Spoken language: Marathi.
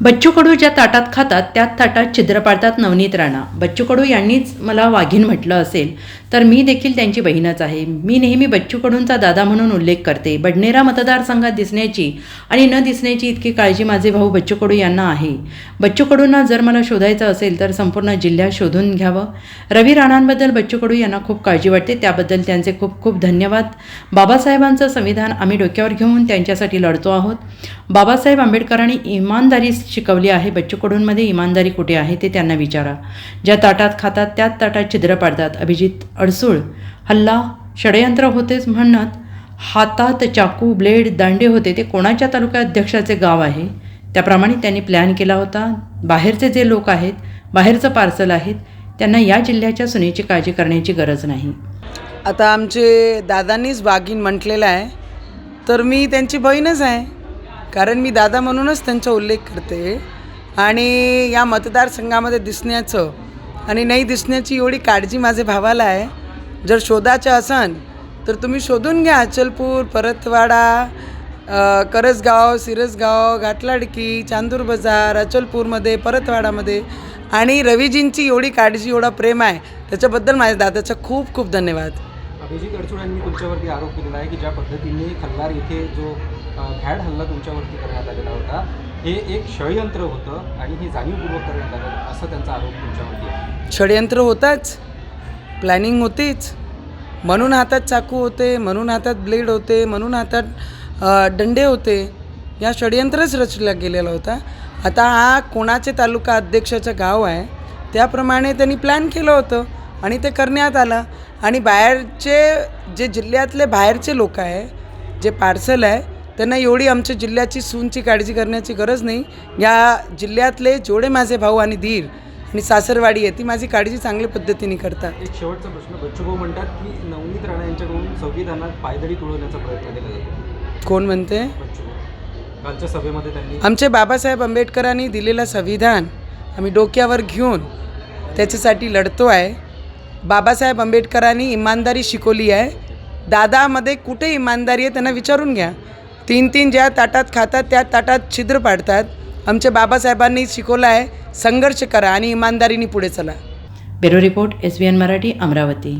बच्चू कडू ज्या ताटात खातात त्याच ताटात छिद्र पाडतात नवनीत राणा. बच्चू कडू यांनीच मला वाघीण म्हटलं असेल तर मी देखील त्यांची बहीणच आहे. मी नेहमी बच्चू कडूंचा दादा म्हणून उल्लेख करते. बडनेरा मतदारसंघात दिसण्याची आणि न दिसण्याची इतकी काळजी माझे भाऊ बच्चू कडू यांना आहे. बच्चू कडूंना जर मला शोधायचं असेल तर संपूर्ण जिल्ह्यात शोधून घ्यावं. रवी राणांबद्दल बच्चू कडू यांना खूप काळजी वाटते. त्याबद्दल त्यांचे खूप खूप धन्यवाद. बाबासाहेबांचं संविधान आम्ही डोक्यावर घेऊन त्यांच्यासाठी लढतो आहोत. बाबासाहेब आंबेडकरांनी इमानदारी शिकवली आहे. बच्चू कडूंमध्ये इमानदारी कुठे आहे ते त्यांना विचारा. ज्या ताटात खातात त्याच ताटात छिद्र पाडतात. अभिजित अडसूळ हल्ला षडयंत्र होतेच म्हणत हातात चाकू ब्लेड दांडे होते. ते कोणाच्या तालुका अध्यक्षाचे गाव आहे? त्याप्रमाणे त्यांनी प्लॅन केला होता. बाहेरचे जे लोक आहेत बाहेरचं पार्सल आहेत त्यांना या जिल्ह्याच्या सुनेची काळजी करण्याची गरज नाही. आता आमचे दादांनीच वाघीण म्हटलेलं आहे. तर मी त्यांची बहीणच आहे. कारण मी दादा म्हणूनच त्यांचा उल्लेख करते. आणि या मतदारसंघामध्ये दिसण्याचं आणि नाही दिसण्याची एवढी काळजी माझ्या भावाला आहे. जर शोधाचं असन तर तुम्ही शोधून घ्या अचलपूर परतवाडा करसगाव सिरसगाव घाटलाडकी चांदूर बाजार अचलपूरमध्ये परतवाडामध्ये आणि रवीजींची एवढी काळजी एवढा प्रेम आहे. त्याच्याबद्दल माझ्या दादाचा खूप खूप धन्यवाद. अभिजित अडचण यांनी तुमच्यावरती आरोप केलेला आहे की ज्या पद्धतीने खल्लार इथे जो भॅड हल्ला तुमच्यावरती करण्यात आलेला होता. हे एक षडयंत्र होतं आणि हे जाणीवपूर्वक करण्यात आलं असं त्यांचा आरोप तुमच्यावरती आहे. षडयंत्र होताच. प्लॅनिंग होतीच. म्हणून हातात चाकू होते म्हणून हातात ब्लेड होते म्हणून हातात दंडे होते. या षडयंत्रच रचला गेलेला होता. आता हा कोणाचे तालुका अध्यक्षाचं गाव आहे त्याप्रमाणे त्यांनी प्लॅन केलं होतं आणि ते करण्यात आलं. आणि बाहेरचे जे जिल्ह्यातले बाहेरचे लोक आहे जे पार्सल आहे त्यांना एवढी आमच्या जिल्ह्याची सूनची काळजी करण्याची गरज नाही. या जिल्ह्यातले जेवढे माझे भाऊ आणि धीर आणि सासरवाडी आहे ती माझी काळजी चांगल्या पद्धतीने करतात. एक शेवटचा प्रश्न बच्चूभाऊ म्हणतात की नवनीत राणा यांच्याकडून संविधानात पायदळी तुळवण्याचा प्रयत्न केला जातो. कोण म्हणते? कालच्या सभेमध्ये त्यांनी आमचे बाबासाहेब आंबेडकरांनी दिलेलं संविधान आम्ही डोक्यावर घेऊन त्याच्यासाठी लढतो आहे. बाबासाहेब आंबेडकरांनी इमानदारी शिकवली आहे. दादामध्ये कुठे इमानदारी आहे त्यांना विचारून घ्या. तीन तीन ज्या ताटात खातात त्या ताटात छिद्र पाडतात. आमच्या बाबासाहेबांनी शिकवलं आहे संघर्ष करा आणि इमानदारीने पुढे चला. Bureau report S B N Marathi Amravati.